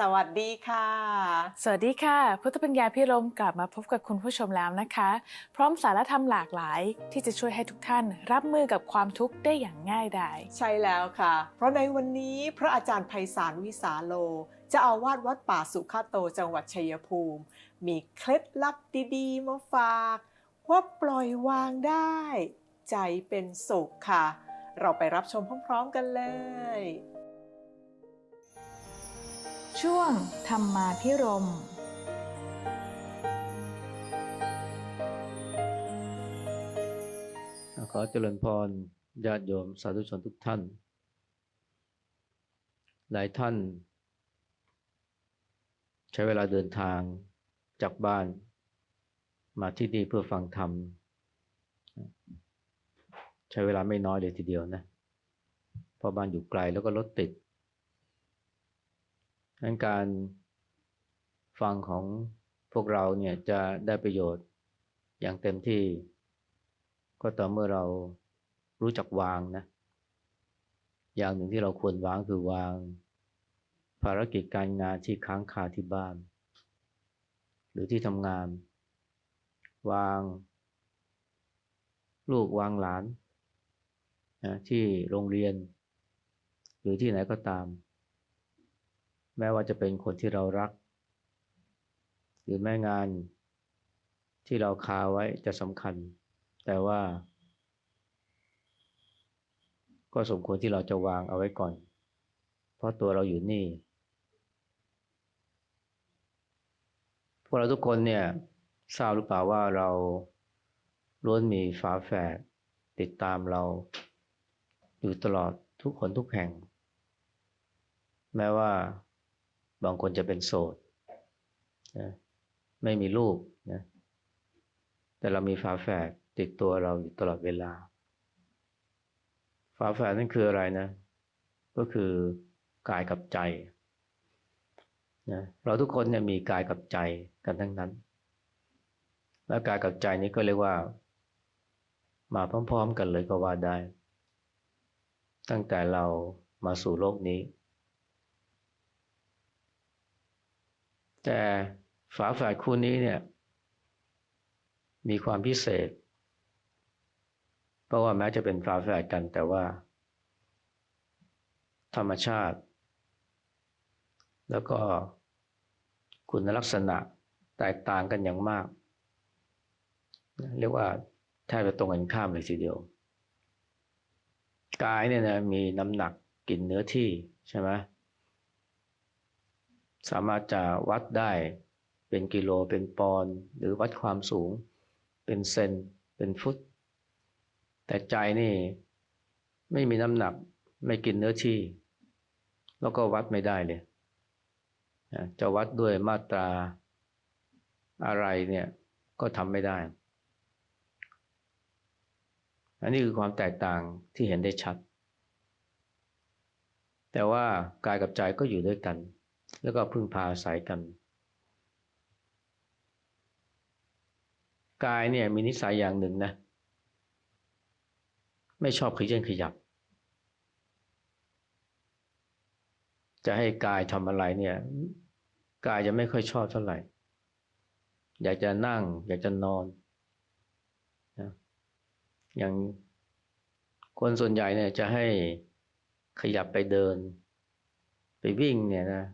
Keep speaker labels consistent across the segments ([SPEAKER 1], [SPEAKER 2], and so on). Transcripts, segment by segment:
[SPEAKER 1] สวัสดีค่ะ
[SPEAKER 2] สวัสดีค่ะ พุทธปัญญาพิรมกลับมาพบกับคุณผู้ชมแล้วนะคะ พร้อมสารธรรมหลากหลายที่จะช่วยให้ทุกท่านรับมือกับความทุกข์ได้อย่างง่ายดาย
[SPEAKER 1] ใช่แล้วค่ะ เพราะในวันนี้พระอาจารย์ไพศาลวิสาโลจะเอาวาดวัดป่าสุขาโตจังหวัดชัยภูมิ มีเคล็ดลับดีๆมาฝาก ว่าปล่อยวางได้ ใจเป็นสุขค่ะ เราไปรับชมพร้อมๆกันเลย
[SPEAKER 2] ช่วงธรรมาพิรม
[SPEAKER 3] ขอเจริญพรญาติโยมสาธุชนทุกท่าน หลายท่าน ใช้เวลาเดินทางจากบ้าน มาที่นี่เพื่อฟังธรรม ใช้เวลาไม่น้อยเลยทีเดียวนะเพราะบ้านอยู่ไกลแล้วก็รถติด นั้นการฟังของพวกเราเนี่ยจะได้ประโยชน์อย่างเต็มที่ ก็ต่อเมื่อเรารู้จักวางนะ อย่างหนึ่งที่เราควรวางคือวาง ภารกิจการงานที่ค้างคาที่บ้าน หรือที่ทำงาน วาง ลูกวางหลานนะที่โรงเรียน หรือที่ไหนก็ตาม แม้ว่าจะเป็นคนที่เรารัก หรือแม่งานที่เราคาไว้จะสำคัญ แต่ว่า ก็สมควรที่เราจะวางเอาไว้ก่อน เพราะตัวเราอยู่นี่ พวกเราทุกคนเนี่ยทราบหรือเปล่าว่าเราล้วนมีฝาแฝดติดตามเรา อยู่ตลอดทุกคนทุกแห่ง แม้ว่า บางคนจะเป็นโสดนะไม่มีลูกนะแต่เรามีฝาแฝดติดตัวเราอยู่ตลอดเวลา ฝาแฝดนั่นคืออะไรนะ ก็คือกายกับใจนะเราทุกคนเนี่ยมีกายกับใจกันทั้งนั้น และกายกับใจนี้ก็เรียกว่า มาพร้อม ๆ กันเลยก็ว่าได้ ตั้งแต่เรามาสู่โลกนี้ แต่ฝาแฝดคู่นี้เนี่ย มีความพิเศษ เพราะว่าแม้จะเป็นฝาแฝดกันแต่ว่า ธรรมชาติ แล้วก็คุณลักษณะแตกต่างกันอย่างมาก เรียกว่าแทบจะตรงกันข้ามเลยทีเดียว กายเนี่ยนะมีน้ำหนักกินเนื้อที่ใช่ไหม สามารถจะวัดได้เป็นกิโลเป็นปอนด์หรือวัดความสูง เป็นเซนเป็นฟุต แต่ใจนี่ไม่มีน้ำหนักไม่กินเนื้อที่ แล้วก็วัดไม่ได้เลยจะวัดด้วยมาตราอะไรเนี่ยก็ทำไม่ได้ อันนี้คือความแตกต่างที่เห็นได้ชัด แต่ว่ากายกับใจก็อยู่ด้วยกัน แล้วก็พึ่งพาอาศัยกัน กายเนี่ยมีนิสัยอย่างหนึ่งนะ ไม่ชอบขยันขยับ จะให้กายทำอะไรเนี่ย กายจะไม่ค่อยชอบเท่าไหร่ อยากจะนั่ง อยากจะนอนนะอย่างคนส่วนใหญ่เนี่ยจะให้ขยับไปเดิน ไปวิ่งเนี่ยนะ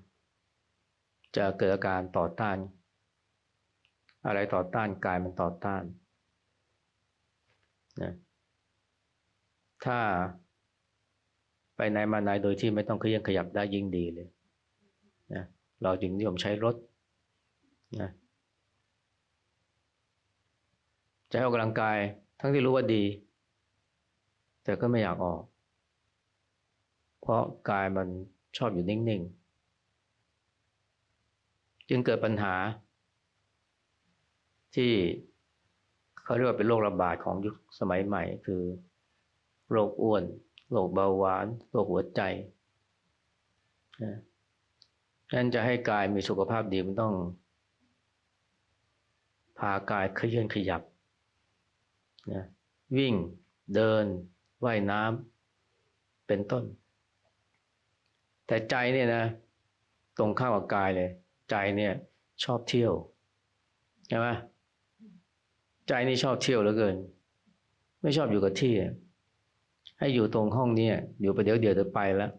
[SPEAKER 3] จะเกิดอาการต่อต้าน อะไรต่อต้านกายมันต่อต้านนะถ้าไปไหนมาไหนโดยที่ไม่ต้องเคลื่อนขยับได้ยิ่งดีเลยนะเราจึงนิยมใช้รถนะจะให้ออกกำลังกายทั้งที่รู้ว่าดี แต่ก็ไม่อยากออก เพราะกายมันชอบอยู่นิ่ง จึงเกิดปัญหา ที่เขาเรียกว่าเป็นโรคระบาดของยุคสมัยใหม่ คือ โรคอ้วน โรคเบาหวาน โรคหัวใจนะนั้นจะให้กายมีสุขภาพดีมันต้อง พากายเคลื่อนขยับนะวิ่งเดินว่ายน้ำเป็นต้น แต่ใจเนี่ยนะ ตรงข้ามกับกายเลย ใจเนี่ย ชอบเที่ยวใช่ไหมใจนี่ชอบเที่ยวเหลือเกิน ไม่ชอบอยู่กับที่ ให้อยู่ตรงห้องนี้อยู่ไปเดี๋ยวเดี๋ยวจะไปแล้ว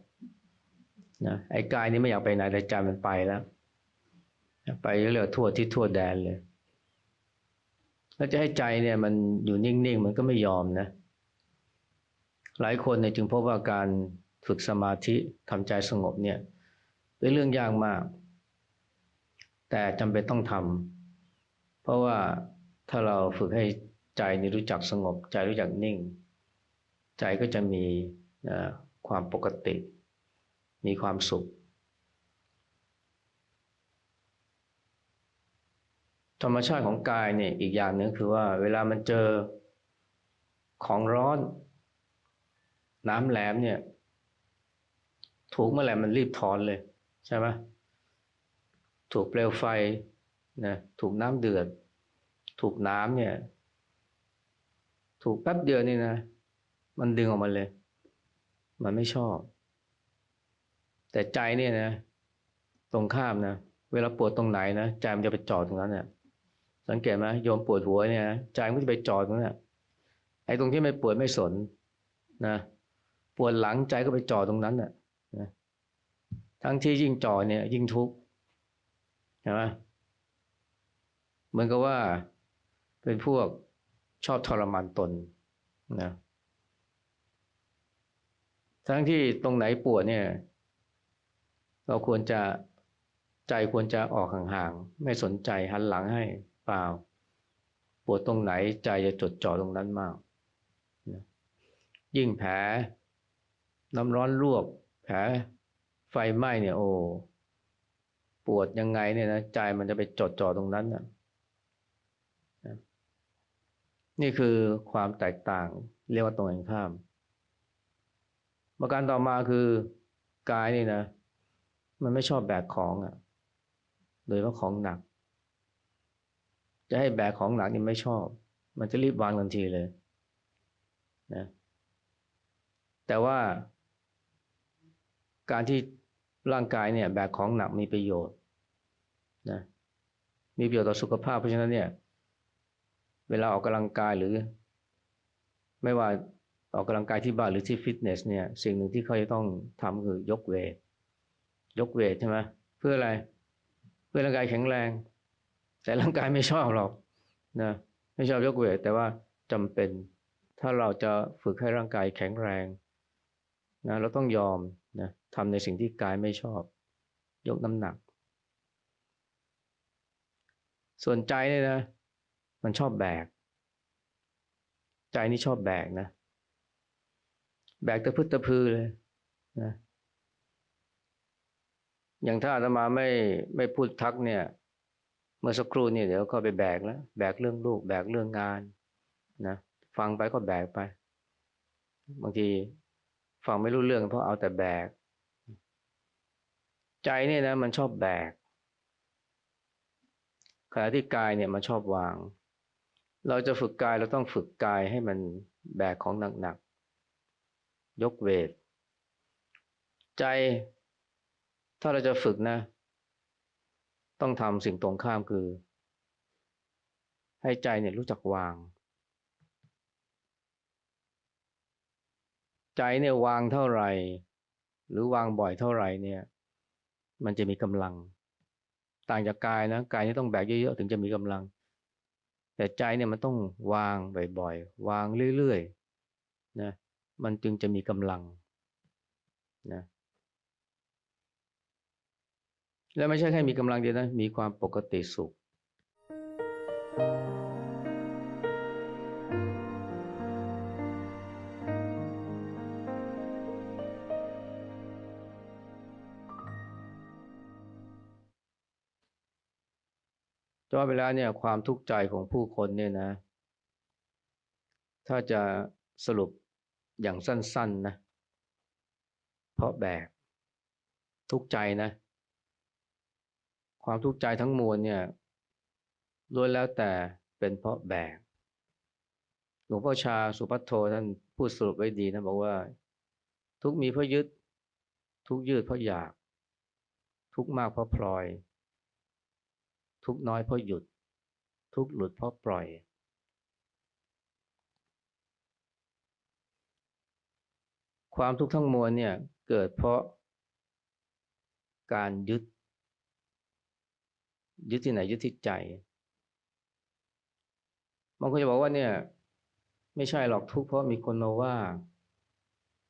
[SPEAKER 3] นะไอ้กายนี่ไม่อยากไปไหนแต่ใจมันไปแล้ว ไปเรื่อยๆทั่วที่ทั่วแดนเลยแล้วจะให้ใจเนี่ยมันอยู่นิ่งๆ มันก็ไม่ยอมนะ หลายคนเนี่ยจึงพบว่าการฝึกสมาธิทำใจสงบเนี่ย เป็นเรื่องยากมาก แต่จำเป็นต้องทำเพราะว่าถ้าเราฝึกให้ใจนี่รู้จักสงบ ใจรู้จักนิ่ง ใจก็จะมีความปกติ มีความสุขธรรมชาติของกายเนี่ยอีกอย่างหนึ่งคือว่าเวลามันเจอของร้อน น้ำแหลมเนี่ย ถูกเมื่อไหร่มันรีบถอนเลย ใช่ไหม ถูกเปลวไฟนะถูกน้ำเดือด ถูกน้ำเนี่ย ถูกแป๊บเดียวนี่นะ มันดึงออกมาเลย มันไม่ชอบ แต่ใจเนี่ยนะ ตรงข้ามนะ เวลาปวดตรงไหนนะใจมันจะไปจอดตรงนั้นเนี่ยสังเกตไหมโยมปวดหัวเนี่ยใจมันก็จะไปจอดตรงนั้นไอ้ตรงที่ไม่ปวดไม่สนนะปวดหลังใจก็ไปจอดตรงนั้นน่ะนะทั้งที่ยิ่งจอดเนี่ย ยิ่งทุกข์ ช่ไหมเหมือนกับว่าเป็นพวกชอบทรมานตนนะทั้งที่ตรงไหนปวดเนี่ย เราควรจะใจควรจะออกห่างๆ ไม่สนใจหันหลังให้เปล่า ปวดตรงไหนใจจะจดจ่อตรงนั้นมากนะยิ่งแผลน้ำร้อนลวก แผลไฟไหม้เนี่ยโอ้ ปวดยังไงเนี่ยนะใจมันจะไปจดจ่อตรงนั้นนะนี่คือความแตกต่างเรียกว่าตรงกันข้าม ประการต่อมาคือกายนี่นะ มันไม่ชอบแบกของอะ โดยเฉพาะของหนัก จะให้แบกของหนักนี่ไม่ชอบ มันจะรีบวางทันทีเลยนะแต่ว่าการที่ร่างกายเนี่ยแบกของหนักมีประโยชน์ นะมีประโยชน์ต่อสุขภาพเพราะฉะนั้นเนี่ย เวลาออกกำลังกายหรือ ไม่ว่าออกกำลังกายที่บ้านหรือที่ฟิตเนสเนี่ย สิ่งหนึ่งที่เขาจะต้องทำคือยกเวท ยกเวทใช่ไหมเพื่ออะไร เพื่อร่างกายแข็งแรง แต่ร่างกายไม่ชอบหรอกนะไม่ชอบยกเวท แต่ว่าจำเป็น ถ้าเราจะฝึกให้ร่างกายแข็งแรงนะเราต้องยอมนะทำในสิ่งที่กายไม่ชอบ ยกน้ำหนัก ส่วนใจเนี่ยนะ มันชอบแบก ใจนี่ชอบแบกนะ แบกตะพึดตะพือเลยนะ อย่างถ้าอาตมาไม่ไม่พูดทักเนี่ย เมื่อสักครู่เนี่ยเดี๋ยวก็ไปแบกแล้ว แบกเรื่องลูก แบกเรื่องงานนะ ฟังไปก็แบกไป บางทีฟังไม่รู้เรื่องเพราะเอาแต่แบก ใจเนี่ยนะ มันชอบแบก ขณะที่กายเนี่ยมันชอบวาง เราจะฝึกกายเราต้องฝึกกายให้มันแบกของหนักๆ ยกเวท ใจ ถ้าเราจะฝึกนะ ต้องทำสิ่งตรงข้ามคือ ให้ใจเนี่ยรู้จักวาง ใจเนี่ยวางเท่าไหร่ หรือวางบ่อยเท่าไหร่เนี่ย มันจะมีกำลัง ต่างจากกายนะกายนี่ต้องแบกเยอะๆถึงจะมีกำลัง แต่ใจเนี่ยมันต้องวางบ่อยๆ วางเรื่อยๆนะมันจึงจะมีกำลังนะและไม่ใช่แค่มีกำลังเดียวนะมีความปกติสุข ว่าไปแล้วเนี่ยความทุกข์ใจของผู้คนเนี่ยนะ ถ้าจะสรุปอย่างสั้น ๆนะ เพราะแบกทุกข์ใจนะ ความทุกข์ใจทั้งมวลเนี่ยล้วนแล้วแต่เป็นเพราะแบกหลวงพ่อชาสุพัทโทท่านพูดสรุปไว้ดีนะบอกว่า ทุกมีเพราะยึด ทุกยืดเพราะอยาก ทุกมากเพราะพลอย ทุกน้อยเพราะหยุด ทุกหลุดเพราะปล่อย ความทุกข์ทั้งมวลเนี่ยเกิดเพราะการยึด ยึดที่ไหนยึดที่ใจบางคนจะบอกว่าเนี่ย ไม่ใช่หรอกทุกเพราะมีคนมาว่า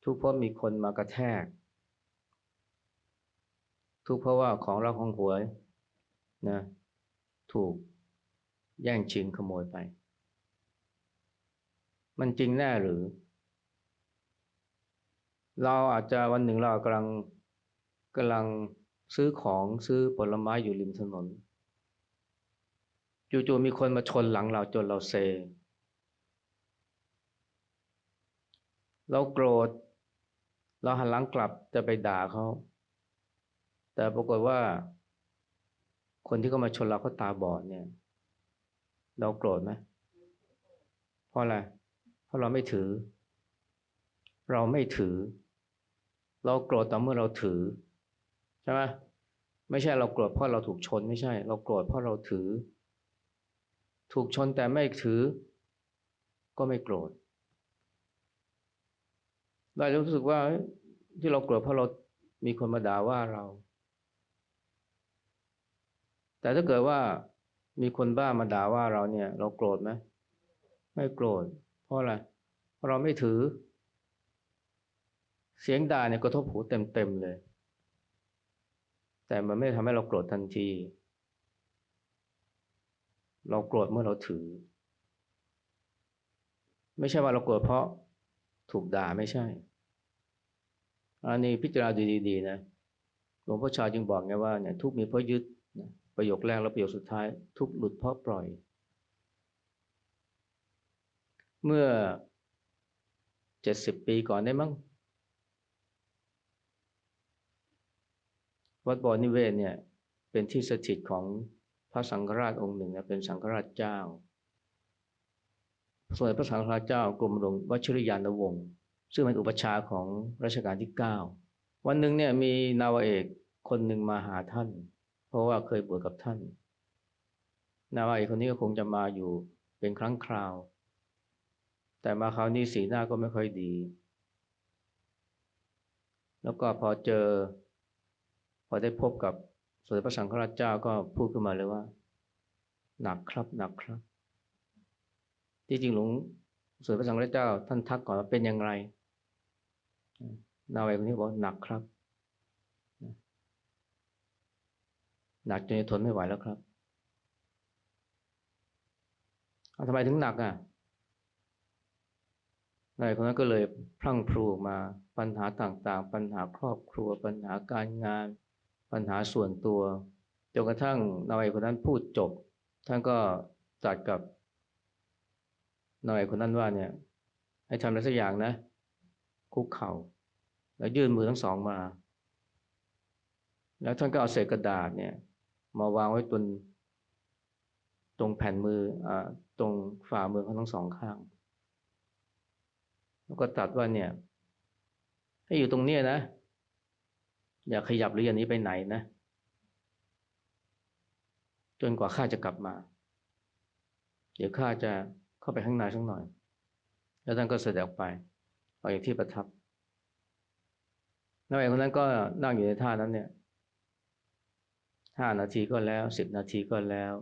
[SPEAKER 3] ทุกเพราะมีคนมากระแทก ทุกเพราะว่าของเราของหวยนะ ถูกแย่งชิงขโมยไป มันจริงแน่หรือ เราอาจจะวันหนึ่งเรากำลังกำลังซื้อของซื้อผลไม้อยู่ริมถนนจู่ๆมีคนมาชนหลังเราจนเราเซ เราโกรธ เราหันหลังกลับจะไปด่าเขา แต่ปรากฏว่า คนที่เขามาชนเราเขาตาบอดเนี่ย เราโกรธไหมเพราะอะไร เพราะเราไม่ถือ เราไม่ถือ เราโกรธต่อเมื่อเราถือ ใช่ไหมไม่ใช่เราโกรธเพราะเราถูกชนไม่ใช่ เราโกรธเพราะเราถือ ถูกชนแต่ไม่ถือ ก็ไม่โกรธเราจะรู้สึกว่าที่เราโกรธเพราะเรามีคนมาด่าว่าเรา แต่ถ้าเกิดว่ามีคนบ้ามาด่าว่าเราเนี่ย เราโกรธไหมไม่โกรธ เพราะอะไรเพราะเราไม่ถือ เสียงด่าเนี่ยกระทบหูเต็มๆเลย แต่มันไม่ทำให้เราโกรธทันที เราโกรธเมื่อเราถือ ไม่ใช่ว่าเราโกรธเพราะถูกด่าไม่ใช่ อันนี้พิจารณาดีๆนะหลวงพ่อชาจึงบอกไงว่าเนี่ยทุกมีเพราะยึดนะ ประโยคแรกและประโยคสุดท้าย ทุกหลุดเพราะปล่อย เมื่อเจ็ดสิบปีก่อนได้มั้งวัดบ่อนิเวศเนี่ย เป็นที่สถิตของพระสังฆราชองค์หนึ่งนะเป็นสังฆราชเจ้าส่วนพระสังฆราชเจ้ากรมหลวงวชิรยานวงศ์ซึ่งเป็นอุปชาของรัชกาลที่เก้าวันหนึ่งเนี่ยมีนาวเอกคนหนึ่งมาหาท่าน เพราะว่าเคยบวชกับท่านนาวาเอกคนนี้ก็คงจะมาอยู่เป็นครั้งคราว แต่มาคราวนี้สีหน้าก็ไม่ค่อยดี แล้วก็พอเจอ พอได้พบกับสมเด็จพระสังฆราชเจ้าก็พูดขึ้นมาเลยว่า หนักครับหนักครับ ที่จริงหลวงสมเด็จพระสังฆราชเจ้า ท่านทักก่อนว่าเป็นอย่างไร นาวาเอกคนนี้บอกหนักครับ หนักจนจะทนไม่ไหวแล้วครับทำไมถึงหนักอะนายคนนั้นก็เลยพลั่งพลูออกมาปัญหาต่างๆ ปัญหาครอบครัว ปัญหาการงาน ปัญหาส่วนตัวจนกระทั่งนายคนนั้นพูดจบ ท่านก็จัดกับนายคนนั้นว่าเนี่ย ให้ทำอะไรสักอย่างนะ คุกเข่า แล้วยื่นมือทั้งสองมา แล้วท่านก็เอาเศษกระดาษเนี่ย มาวางไว้ตรงตรงแผ่นมืออ่าตรงฝ่ามือเขาทั้งสองข้าง แล้วก็ตัดว่าเนี่ย ให้อยู่ตรงเนี้ยนะ อย่าขยับหรืออย่าหนี้ไปไหนนะ จนกว่าข้าจะกลับมา เดี๋ยวข้าจะเข้าไปข้างในสักหน่อย แล้วท่านก็เสด็จออกไปออกจากที่ประทับนักเอกคนนั้นก็นั่งอยู่ในท่านั้นเนี่ย ห้านาทีก็แล้วสิบนาทีก็แล้ว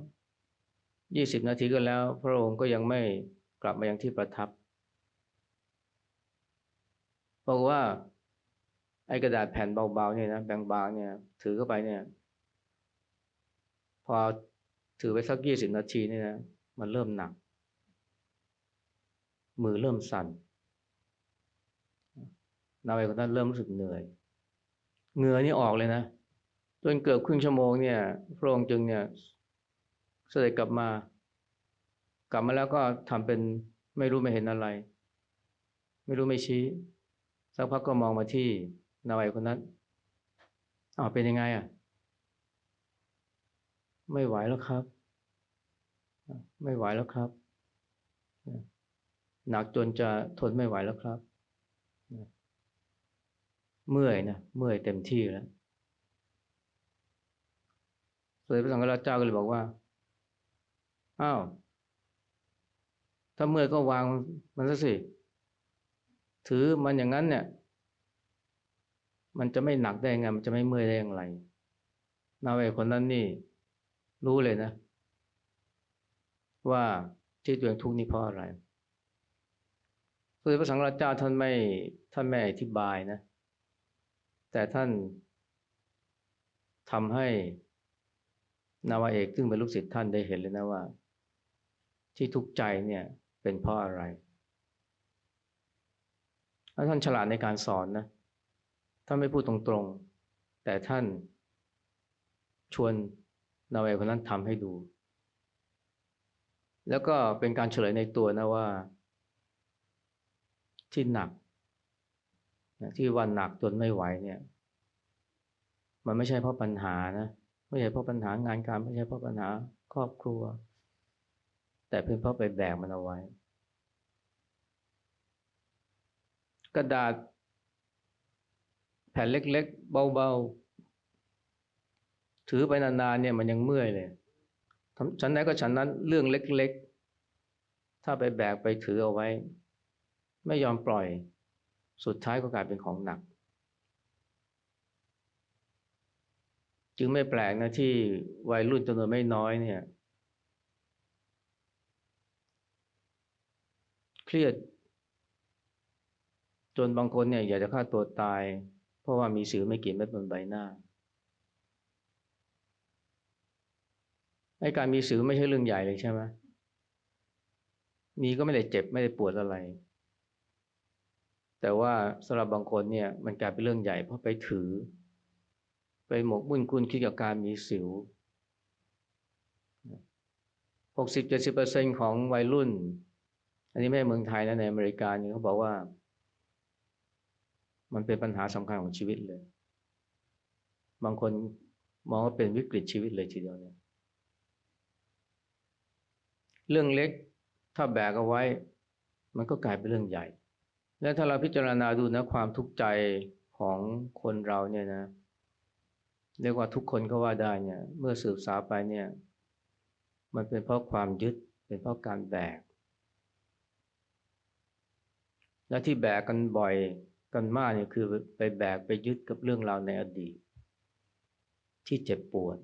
[SPEAKER 3] ยี่สิบนาทีก็แล้ว พระองค์ก็ยังไม่กลับมายังที่ประทับบอกว่าไอ้กระดาษแผ่นเบาๆเนี่ยนะแบางๆเนี่ย ถือเข้าไปเนี่ย พอถือไปสักยี่สิบนาทีเนี่ยนะมันเริ่มหนัก มือเริ่มสั่นนายคนนั้นเริ่มรู้สึกเหนื่อยเหงื่อนี่ออกเลยนะ จนเกือบครึ่งชั่วโมงเนี่ยพระองค์จึงเนี่ยเสด็จกลับมา กลับมาแล้วก็ทำเป็นไม่รู้ไม่เห็นอะไร ไม่รู้ไม่ชี้ สักพักก็มองมาที่นายคนนั้นอ้าวเป็นยังไงอะ ไม่ไหวแล้วครับ ไม่ไหวแล้วครับ หนักจนจะทนไม่ไหวแล้วครับ เมื่อยนะ เมื่อยเต็มที่แล้ว สมเด็จพระสังฆราชเจ้าก็เลยบอกว่า อ้าว ถ้าเมื่อยก็วางมันซะสิ ถือมันอย่างนั้นเนี่ย มันจะไม่หนักได้ไง มันจะไม่เมื่อยได้อย่างไร นาเวคนนั้นนี่ รู้เลยนะ ว่าที่ตัวเองทุกข์นี่เพราะอะไรสมเด็จพระสังฆราชเจ้าท่านไม่ท่านไม่อธิบายนะ แต่ท่านทำให้ นาวาเอกซึ่งเป็นลูกศิษย์ท่านได้เห็นเลยนะว่า ที่ทุกข์ใจเนี่ยเป็นเพราะอะไรแล้วท่านฉลาดในการสอนนะท่านไม่พูดตรงๆ แต่ท่านชวนนาวาเอกคนนั้นทำให้ดู แล้วก็เป็นการเฉลยในตัวนะว่า ที่หนักที่ว่าหนักจนไม่ไหวเนี่ย มันไม่ใช่เพราะปัญหานะ ไม่ใช่เพราะปัญหางานการไม่ใช่เพราะปัญหาครอบครัว แต่เป็นเพราะไปแบกมันเอาไว้ กระดาษ แผ่นเล็กๆ เบาๆ ถือไปนานๆเนี่ยมันยังเมื่อยเลยฉันไหนก็ฉันนั้นเรื่องเล็กๆ ถ้าไปแบกไปถือเอาไว้ ไม่ยอมปล่อย สุดท้ายก็กลายเป็นของหนัก จึงไม่แปลกนะที่วัยรุ่นจำนวนไม่น้อยเนี่ย เครียด จนบางคนเนี่ยอยากจะฆ่าตัวตาย เพราะว่ามีสิวไม่กี่เม็ดบนใบหน้าไอ้การมีสิวไม่ใช่เรื่องใหญ่เลยใช่ไหมมีก็ไม่ได้เจ็บไม่ได้ปวดอะไร แต่ว่าสำหรับบางคนเนี่ย มันกลายเป็นเรื่องใหญ่เพราะไปถือ ไปหมกมุ่นคุณคิดกับการมีสิวหกสิบเจ็ดสิบเปอร์เซ็นของวัยรุ่น อันนี้ไม่ใช่เมืองไทยนะในอเมริกาเนี่ยเขาบอกว่า มันเป็นปัญหาสำคัญของชีวิตเลย บางคนมองว่าเป็นวิกฤตชีวิตเลยทีเดียวเนี่ยเรื่องเล็กถ้าแบกเอาไว้ มันก็กลายเป็นเรื่องใหญ่ และถ้าเราพิจารณาดูนะความทุกข์ใจของคนเราเนี่ยนะเเรียกว่าทุกคนก็ว่าได้เนี่ย เมื่อสืบสาวไปเนี่ย มันเป็นเพราะความยึด เป็นเพราะการแบก และที่แบกกันบ่อยกันมากเนี่ยคือไปแบกไปยึดกับเรื่องราวในอดีต ที่เจ็บปวด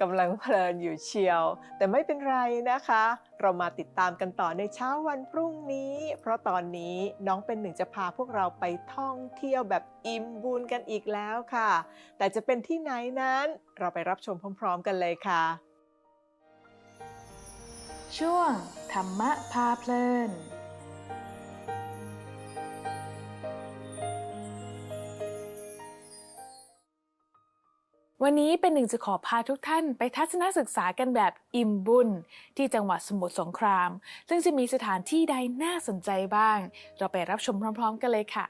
[SPEAKER 1] กำลังเพลินอยู่เชียว แต่ไม่เป็นไรนะคะ เรามาติดตามกันต่อในเช้าวันพรุ่งนี้ เพราะตอนนี้น้องเป็นหนึ่งจะพาพวกเราไปท่องเที่ยวแบบอิ่มบุญกันอีกแล้วค่ะ แต่จะเป็นที่ไหนนั้น เราไปรับชมพร้อม ๆ กันเลยค่ะ
[SPEAKER 2] ช่วงธรรมะพาเพลิน วันนี้เป็นหนึ่งจะขอพาทุกท่านไปทัศนศึกษากันแบบอิ่มบุญ ที่จังหวัดสมุทรสงคราม ซึ่งจะมีสถานที่ใดน่าสนใจบ้าง เราไปรับชมพร้อม ๆ กันเลยค่ะ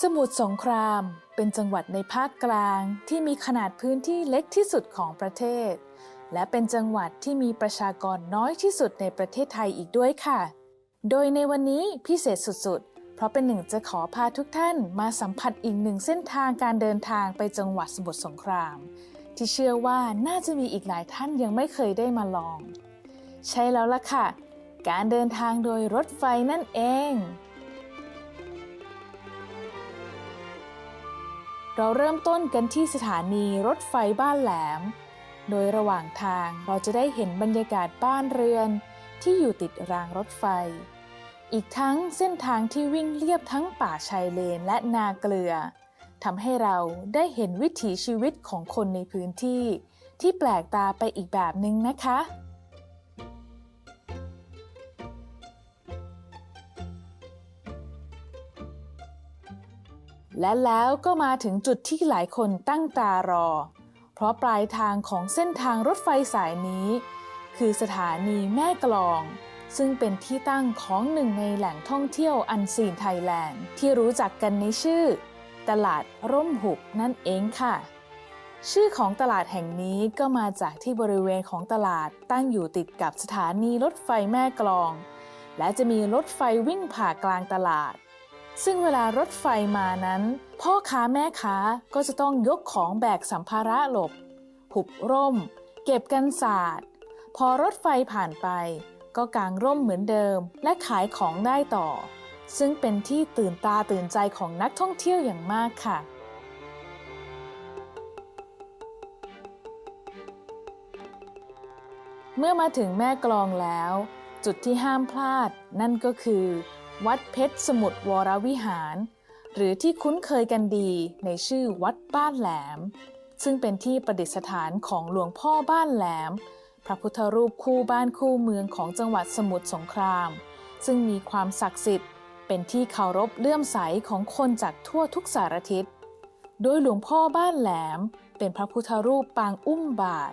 [SPEAKER 2] สมุทรสงครามเป็นจังหวัดในภาคกลางที่มีขนาดพื้นที่เล็กที่สุดของประเทศ และเป็นจังหวัดที่มีประชากรน้อยที่สุดในประเทศไทยอีกด้วยค่ะ โดยในวันนี้พิเศษสุดๆ ราะเป็นหนึ่งจะขอพาทุกท่านมาสัมผัสอีกหนึ่งเส้นทางการเดินทางไปจังหวัดสมุทรสงคราม ที่เชื่อว่าน่าจะมีอีกหลายท่านยังไม่เคยได้มาลอง ใช่แล้วล่ะค่ะ การเดินทางโดยรถไฟนั่นเองเราเริ่มต้นกันที่สถานีรถไฟบ้านแหลม โดยระหว่างทางเราจะได้เห็นบรรยากาศบ้านเรือน ที่อยู่ติดรางรถไฟ อีกทั้งเส้นทางที่วิ่งเลียบทั้งป่าชายเลนและนาเกลือทำให้เราได้เห็นวิถีชีวิตของคนในพื้นที่ ที่แปลกตาไปอีกแบบหนึ่งนะคะ และแล้วก็มาถึงจุดที่หลายคนตั้งตารอ เพราะปลายทางของเส้นทางรถไฟสายนี้ คือสถานีแม่กลอง ซึ่งเป็นที่ตั้งของหนึ่งในแหล่งท่องเที่ยวอันซีนไทยแลนด์ ที่รู้จักกันในชื่อ ตลาดร่มหุบนั่นเองค่ะ ชื่อของตลาดแห่งนี้ก็มาจากที่บริเวณของตลาดตั้งอยู่ติดกับสถานีรถไฟแม่กลอง และจะมีรถไฟวิ่งผ่ากลางตลาด ซึ่งเวลารถไฟมานั้น พ่อค้าแม่ค้าก็จะต้องยกของแบกสัมภาระหลบ หุบร่ม เก็บกันศาสตร์พอรถไฟผ่านไป ก็กางร่มเหมือนเดิม และขายของได้ต่อ ซึ่งเป็นที่ตื่นตาตื่นใจของนักท่องเที่ยวอย่างมากค่ะ เมื่อมาถึงแม่กลองแล้ว จุดที่ห้ามพลาด นั่นก็คือ วัดเพชรสมุทรวรวิหาร หรือที่คุ้นเคยกันดีในชื่อวัดบ้านแหลม ซึ่งเป็นที่ประดิษฐานของหลวงพ่อบ้านแหลม พระพุทธรูปคู่บ้านคู่เมืองของจังหวัดสมุทรสงคราม ซึ่งมีความศักดิ์สิทธิ์ เป็นที่เคารพเลื่อมใสของคนจากทั่วทุกสารทิศ โดยหลวงพ่อบ้านแหลม เป็นพระพุทธรูปปางอุ้มบาท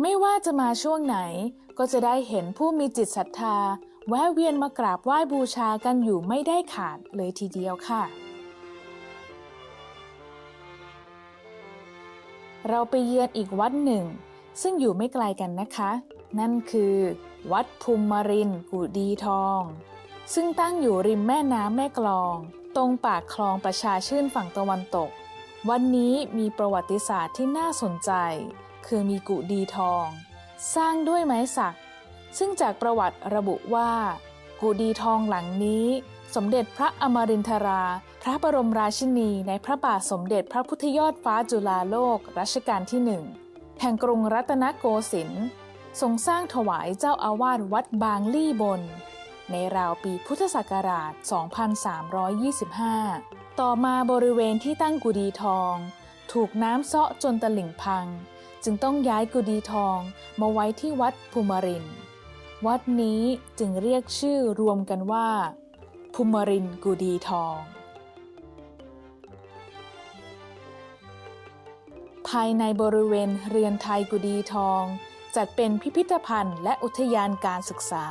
[SPEAKER 2] ไม่ว่าจะมาช่วงไหนก็จะได้เห็นผู้มีจิตศรัทธา แวะเวียนมากราบไหว้บูชากันอยู่ไม่ได้ขาดเลยทีเดียวค่ะ เราไปเยือนอีกวัดหนึ่ง ซึ่งอยู่ไม่ไกลกันนะคะ นั่นคือ วัดภูมิมรินกุดีทอง ซึ่งตั้งอยู่ริมแม่น้ำแม่กลอง ตรงปากคลองประชาชื่นฝั่งตะวันตก วันนี้มีประวัติศาสตร์ที่น่าสนใจ คือมีกุดีทอง สร้างด้วยไม้สัก ซึ่งจากประวัติระบุว่ากุดีทองหลังนี้ สมเด็จพระอมรินทรา พระบรมราชินี ในพระบาทสมเด็จพระพุทธยอดฟ้าจุฬาโลกรัชกาลที่หนึ่งแห่งกรุงรัตนโกสินทร์ทรงสร้างถวายเจ้าอาวาสวัดบางลี่บน ในราวปีพุทธศักราช 2325 ต่อมาบริเวณที่ตั้งกุดีทอง ถูกน้ำเซาะจนตลิ่งพัง จึงต้องย้ายกุดีทองมาไว้ที่วัดภูมิรินทร์ วัดนี้จึงเรียกชื่อรวมกันว่า ภูมรินกุดีทอง ภายในบริเวณเรือนไทยกุดีทอง จัดเป็นพิพิธภัณฑ์และอุทยานการศึกษา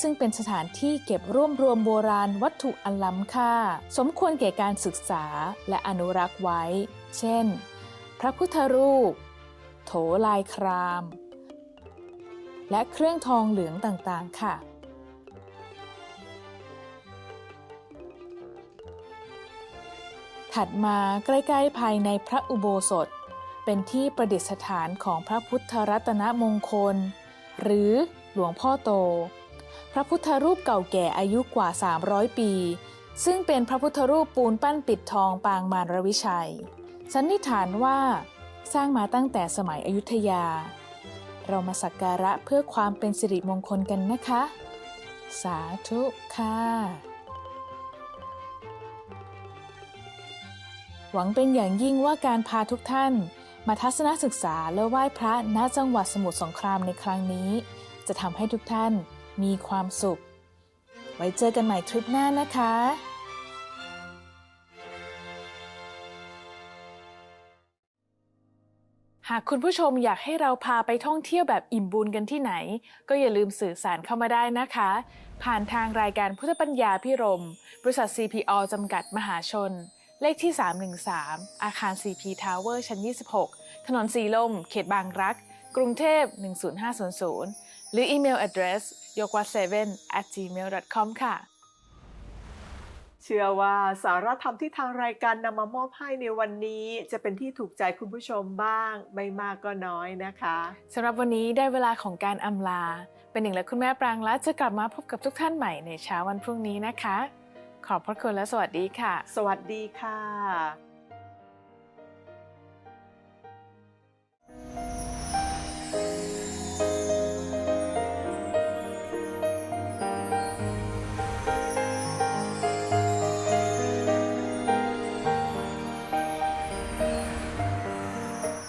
[SPEAKER 2] ซึ่งเป็นสถานที่เก็บรวบรวมโบราณวัตถุอันล้ำค่า สมควรแก่การศึกษาและอนุรักษ์ไว้ เช่น พระพุทธรูป โถลายคราม และเครื่องทองเหลืองต่างๆ ค่ะ ถัดมาใกล้ๆภายในพระอุโบสถ เป็นที่ประดิษฐานของพระพุทธรัตนมงคล หรือหลวงพ่อโต พระพุทธรูปเก่าแก่อายุกว่า 300 ปี ซึ่งเป็นพระพุทธรูปปูนปั้นปิดทองปางมารวิชัย สันนิษฐานว่าสร้างมาตั้งแต่สมัยอยุธยา เรามาสักการะเพื่อความเป็นสิริมงคลกันนะคะ สาธุค่ะ หวังเป็นอย่างยิ่งว่าการพาทุกท่าน มาทัศนศึกษาและไหว้พระณจังหวัดสมุทรสงครามในครั้งนี้ จะทำให้ทุกท่านมีความสุข ไว้เจอกันใหม่ทริปหน้านะคะ หากคุณผู้ชมอยากให้เราพาไปท่องเที่ยวแบบอิ่มบุญกันที่ไหน ก็อย่าลืมสื่อสารเข้ามาได้นะคะ ผ่านทางรายการพุทธปัญญาพิรม บริษัท CPO จำกัดมหาชน เลขที่ 313 อาคาร CP Tower ชั้น 26 ถนนสีลม เขตบางรัก กรุงเทพ 10500 หรืออีเมล address ยกวัด7 at gmail.com ค่ะ
[SPEAKER 1] เชื่อว่าสาระธรรมที่ทางรายการนำมามอบให้ในวันนี้ จะเป็นที่ถูกใจคุณผู้ชมบ้าง ไม่มากก็น้อยนะคะ
[SPEAKER 2] สำหรับวันนี้ได้เวลาของการอำลา เป็นหนึ่งและคุณแม่ปรางและจะกลับมาพบกับทุกท่านใหม่ในเช้าวันพรุ่งนี้นะคะ ขอบพระคุณและสวัสดีค่ะ
[SPEAKER 1] สวัสดีค่ะ